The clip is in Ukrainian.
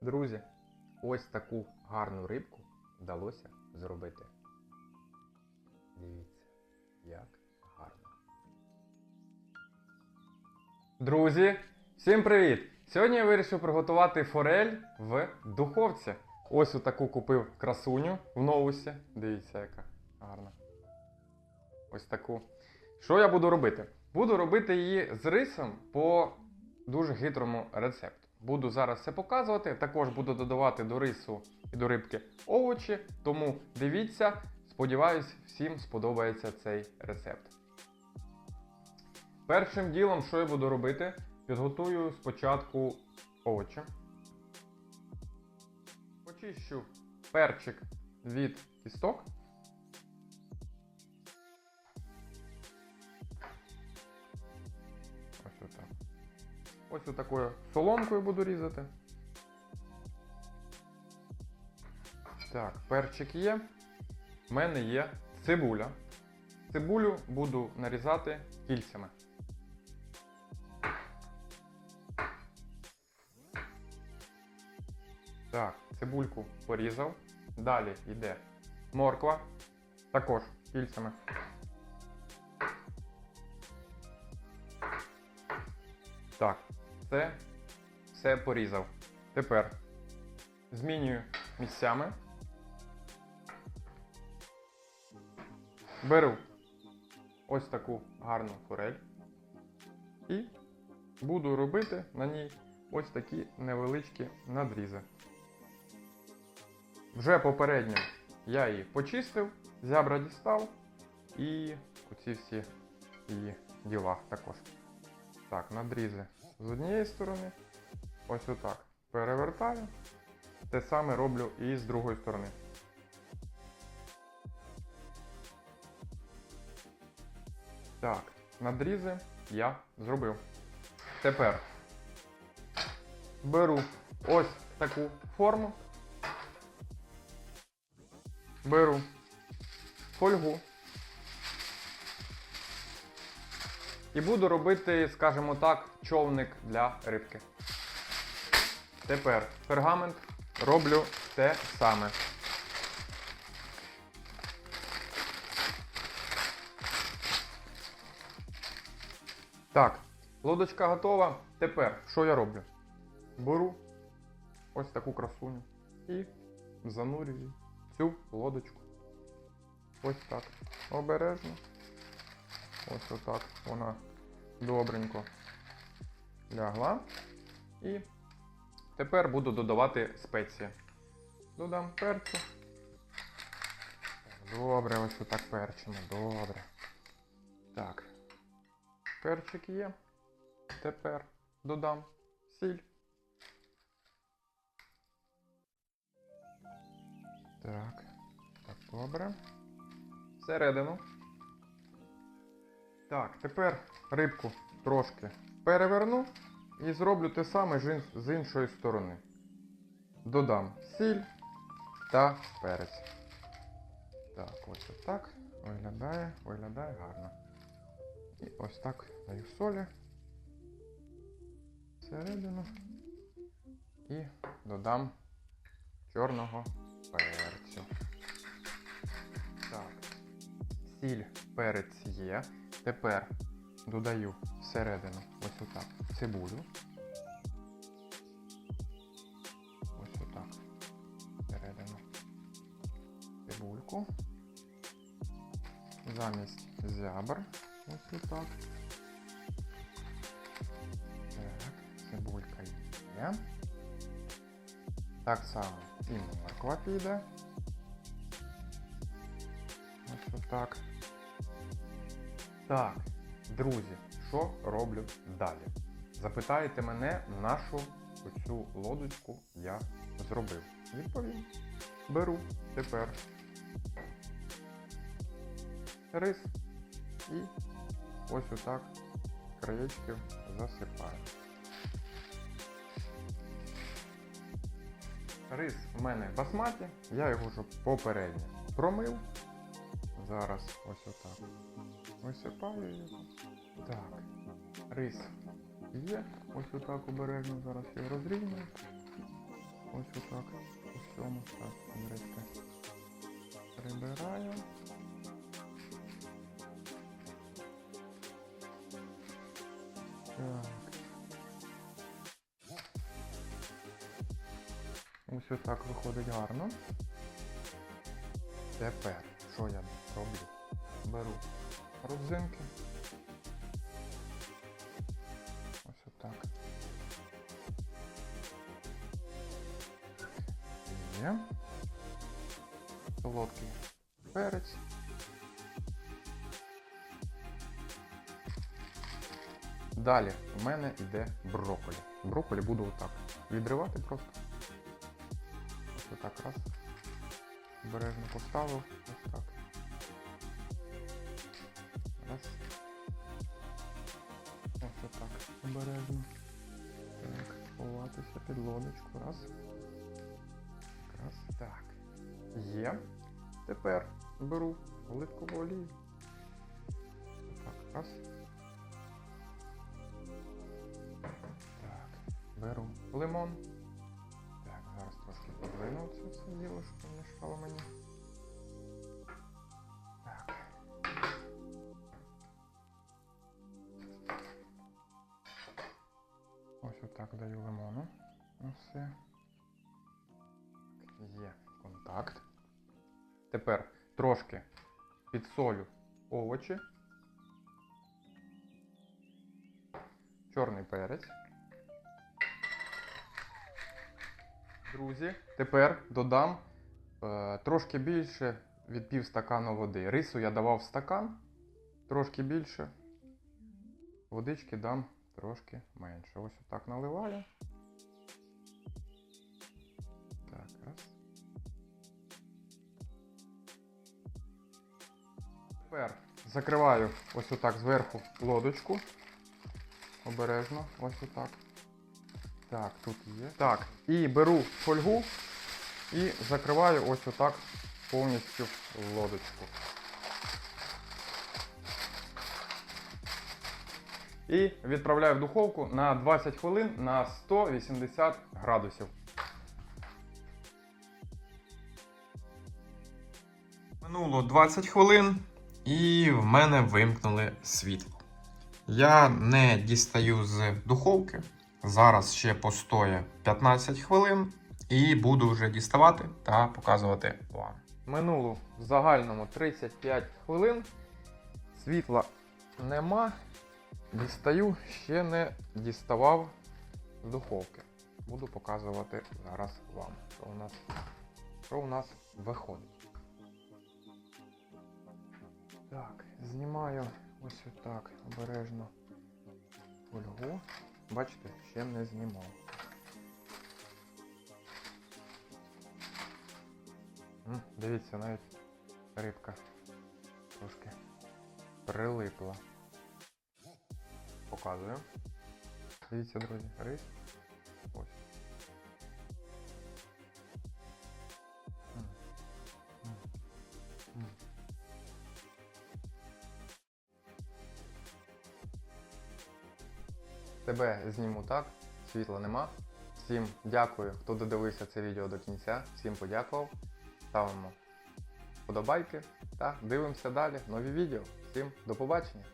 Друзі, ось таку гарну рибку вдалося зробити. Дивіться, як гарно. Друзі, всім привіт! Сьогодні я вирішив приготувати форель в духовці. Ось таку купив красуню в новусі. Дивіться, яка гарна. Ось таку. Що я буду робити? Буду робити її з рисом по дуже хитрому рецепту. Буду зараз це показувати. Також буду додавати до рису і до рибки овочі. Тому дивіться, сподіваюсь, всім сподобається цей рецепт. Першим ділом, що я буду робити, підготую спочатку овочі. Почищу перчик від кісток. Ось отак. Ось отакою соломкою буду різати. Так, перчик є. У мене є цибуля. Цибулю буду нарізати кільцями. Так, цибульку порізав. Далі йде морква. Також кільцями. Так, це все порізав. Тепер змінюю місцями. Беру ось таку гарну форель і буду робити на ній ось такі невеличкі надрізи. Вже попередньо я її почистив, зябра дістав і оці всі її діла також. Так, надрізи з однієї сторони. Ось отак. Перевертаю. Те саме роблю і з другої сторони. Так, надрізи я зробив. Тепер беру ось таку форму. Беру фольгу. І буду робити, скажімо так, човник для рибки. Тепер пергамент роблю те саме. Так, лодочка готова. Тепер що я роблю? Беру ось таку красуню і занурюю цю лодочку. Ось так. Обережно. Ось отак вона добренько лягла. І тепер буду додавати спеції. Додам перцю. Добре, ось отак перчимо. Добре. Так. Перчик є. Тепер додам сіль. Так. Так, добре. Всередину. Так, тепер рибку трошки переверну і зроблю те саме з іншої сторони. Додам сіль та перець. Так, ось отак виглядає, виглядає гарно. І ось так даю солі всередину і додам чорного перцю. Так, сіль, перець є. Тепер додаю всередину ось отак цибулю. Ось отак. Всередину цибульку. Замість зябр. Ось отак. Так, цибулька є. Так само і морква піде. Ось отак. Так, друзі, що роблю далі? Запитаєте мене, на що оцю лодочку я зробив. Відповім. Беру тепер рис і ось отак краєчків засипаю. Рис в мене басматі, я його вже попередньо промив. Зараз ось отак. Висипаю його. Так. Рис є. Ось отак обережно зараз його розрівнюю. Ось так. По всьому. Так, Андрійка. Прибираю. Так. Ось отак виходить гарно. Тепер, що я роблю? Беру родзинки. Ось отак. Є. Солодкий перець. Далі в мене йде брокколі. Брокколі буду отак відривати просто. Ось отак раз. Обережно поставив. Ось так. Обережно. Так, ховатися під лодочку. Раз. Раз. Так. Є. Тепер беру оливкову олію. Так, раз. Так, беру лимон. Так, зараз трошки подвину це все діло, щоб не мені. Ну. Є контакт. Тепер трошки підсолю овочі. Чорний перець. Друзі, тепер додам е, трошки більше від пів стакану води. Рису я давав стакан, трошки більше. Водички дам трошки менше. Ось отак наливаю. Тепер закриваю ось отак зверху лодочку. Обережно, ось отак. Так, тут є. Так, і беру фольгу і закриваю ось отак повністю лодочку. І відправляю в духовку на 20 хвилин на 180 градусів. Минуло 20 хвилин і в мене вимкнули світло. Я не дістаю з духовки. Зараз ще постоє 15 хвилин і буду вже діставати та показувати вам. Минуло в загальному 35 хвилин. Світла нема. Дістаю, ще не діставав з духовки. Буду показувати зараз вам, що у нас, що у нас виходить. Так, знімаю ось отак обережно фольгу. Бачите, ще не знімав. Дивіться, навіть рибка трошки прилипла. Показую. Дивіться, друзі, рис. Тебе зніму так, світла нема. Всім дякую, хто додивився це відео до кінця. Всім подякував. Ставимо вподобайки та дивимося далі нові відео. Всім до побачення!